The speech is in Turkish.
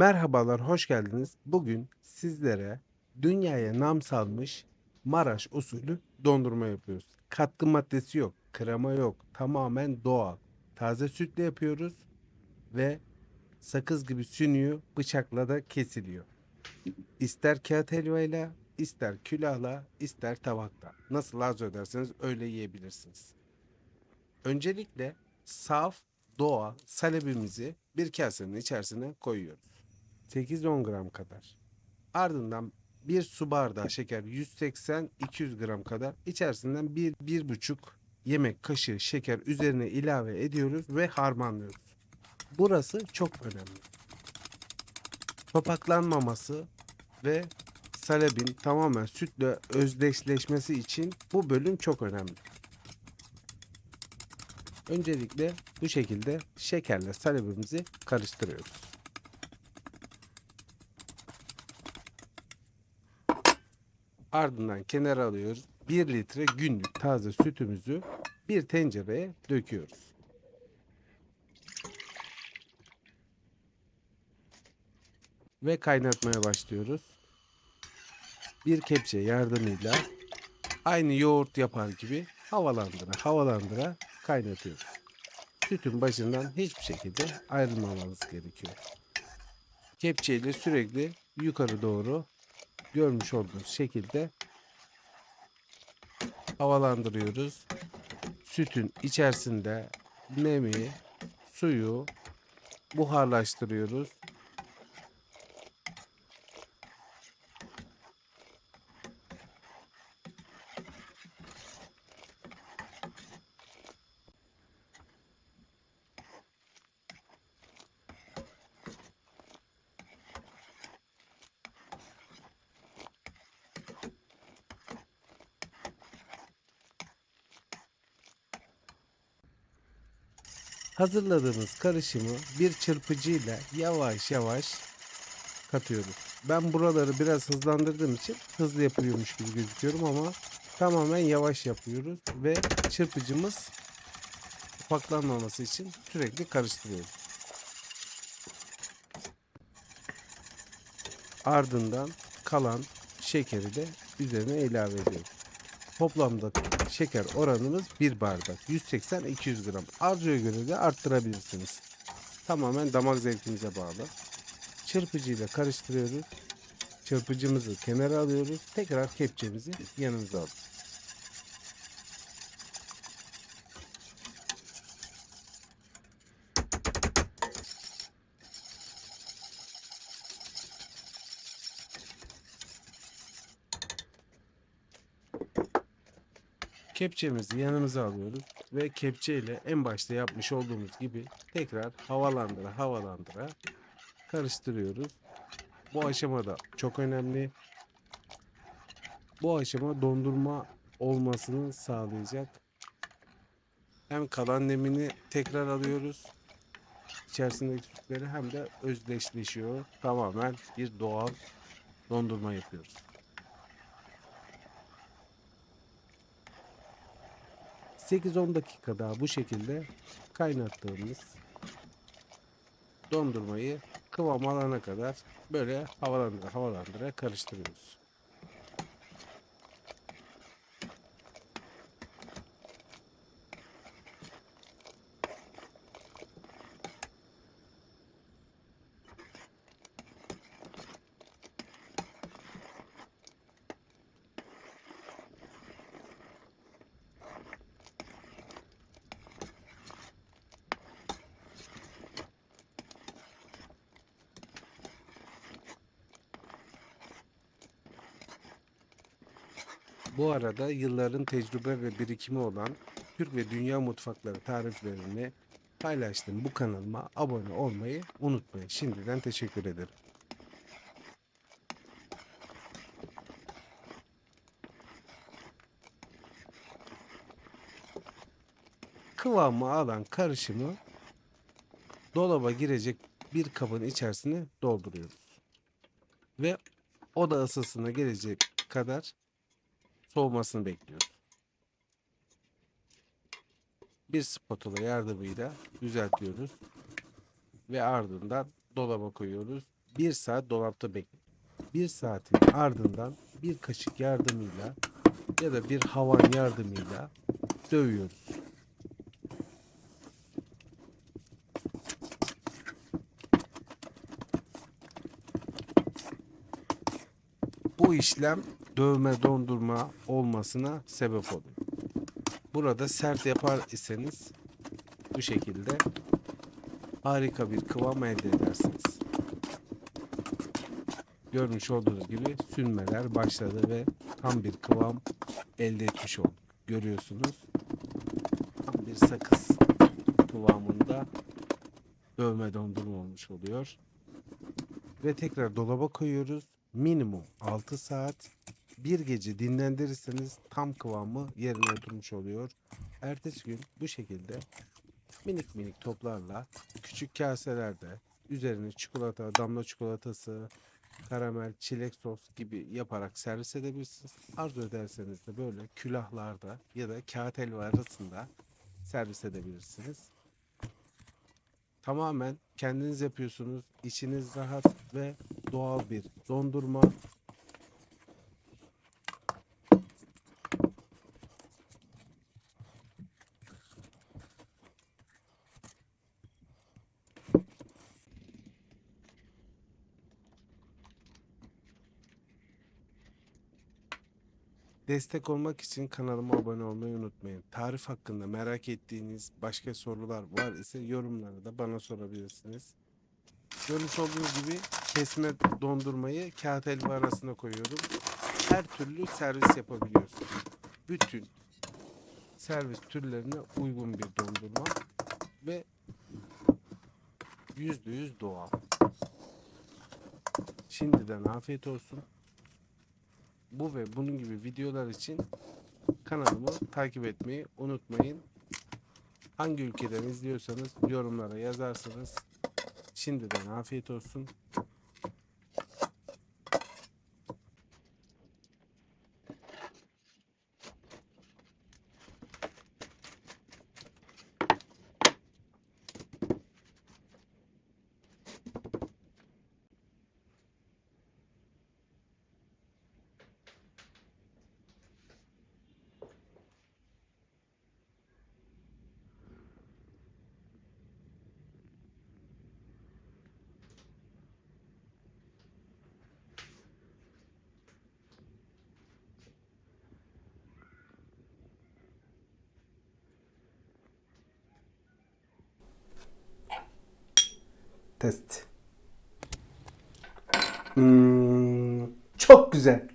Merhabalar, hoş geldiniz. Bugün sizlere dünyaya nam salmış Maraş usulü dondurma yapıyoruz. Katkı maddesi yok, krema yok, tamamen doğal. Taze sütle yapıyoruz ve sakız gibi sünüyor, bıçakla da kesiliyor. İster kağıt helvayla, ister külahla, ister tabakta. Nasıl arzu ederseniz öyle yiyebilirsiniz. Öncelikle saf, doğal salebimizi bir kasenin içerisine koyuyoruz. 8-10 gram kadar. Ardından bir su bardağı şeker 180-200 gram kadar içerisinden 1-1,5 yemek kaşığı şeker üzerine ilave ediyoruz ve harmanlıyoruz. Burası çok önemli. Topaklanmaması ve salebin tamamen sütle özdeşleşmesi için bu bölüm çok önemli. Öncelikle bu şekilde şekerle salebimizi karıştırıyoruz. Ardından kenara alıyoruz. 1 litre günlük taze sütümüzü bir tencereye döküyoruz. Ve kaynatmaya başlıyoruz. Bir kepçe yardımıyla aynı yoğurt yapar gibi havalandıra havalandıra kaynatıyoruz. Sütün başından hiçbir şekilde ayrılmamanız gerekiyor. Kepçeyle sürekli yukarı doğru görmüş olduğunuz şekilde havalandırıyoruz. Sütün içerisinde nemi, suyu buharlaştırıyoruz. Hazırladığımız karışımı bir çırpıcıyla yavaş yavaş katıyoruz. Ben buraları biraz hızlandırdığım için hızlı yapıyormuş gibi gözüküyorum ama tamamen yavaş yapıyoruz ve çırpıcımız ufaklanmaması için sürekli karıştırıyoruz. Ardından kalan şekeri de üzerine ilave ediyoruz. Toplamda şeker oranımız 1 bardak. 180-200 gram. Arzuya göre de arttırabilirsiniz. Tamamen damak zevkinize bağlı. Çırpıcıyla karıştırıyoruz. Çırpıcımızı kenara alıyoruz. Tekrar kepçemizi yanımıza alıyoruz. Kepçemizi yanımıza alıyoruz ve kepçe ile en başta yapmış olduğumuz gibi tekrar havalandıra havalandıra karıştırıyoruz. Bu aşamada çok önemli. Bu aşama dondurma olmasını sağlayacak. Hem kalan nemini tekrar alıyoruz. İçerisindeki sütleri hem de özdeşleşiyor. Tamamen bir doğal dondurma yapıyoruz. 8-10 dakika daha bu şekilde kaynattığımız dondurmayı kıvam alana kadar böyle havalandıra havalandıra karıştırıyoruz. Bu arada yılların tecrübe ve birikimi olan Türk ve Dünya mutfakları tariflerini paylaştığım bu kanalıma abone olmayı unutmayın. Şimdiden teşekkür ederim. Kıvamı alan karışımı dolaba girecek bir kabın içerisine dolduruyoruz. Ve oda ısısına gelecek kadar soğumasını bekliyoruz. Bir spatula yardımıyla düzeltiyoruz ve ardından dolaba koyuyoruz. 1 saat dolapta bekleyin. 1 saatin ardından bir kaşık yardımıyla ya da bir havan yardımıyla dövüyoruz. Bu işlem dövme dondurma olmasına sebep oluyor. Burada sert yapar iseniz bu şekilde harika bir kıvam elde edersiniz. Görmüş olduğunuz gibi sünmeler başladı ve tam bir kıvam elde etmiş olduk. Görüyorsunuz. Tam bir sakız kıvamında dövme dondurma olmuş oluyor. Ve tekrar dolaba koyuyoruz. Minimum 6 saat. Bir gece dinlendirirseniz tam kıvamı yerine oturmuş oluyor. Ertesi gün bu şekilde minik minik toplarla küçük kaselerde üzerine çikolata, damla çikolatası, karamel, çilek sos gibi yaparak servis edebilirsiniz. Arzu ederseniz de böyle külahlarda ya da kağıt helva arasında servis edebilirsiniz. Tamamen kendiniz yapıyorsunuz. İçiniz rahat ve doğal bir dondurma. Destek olmak için kanalıma abone olmayı unutmayın. Tarif hakkında merak ettiğiniz başka sorular var ise yorumlara da bana sorabilirsiniz. Görmüş olduğunuz gibi kesme dondurmayı kağıt helva arasına koyuyorum. Her türlü servis yapabiliyorsunuz. Bütün servis türlerine uygun bir dondurma ve %100 doğal. Şimdiden afiyet olsun. Bu ve bunun gibi videolar için kanalımı takip etmeyi unutmayın. Hangi ülkeden izliyorsanız yorumlara yazarsanız şimdiden afiyet olsun. Test. Hmm, çok güzel.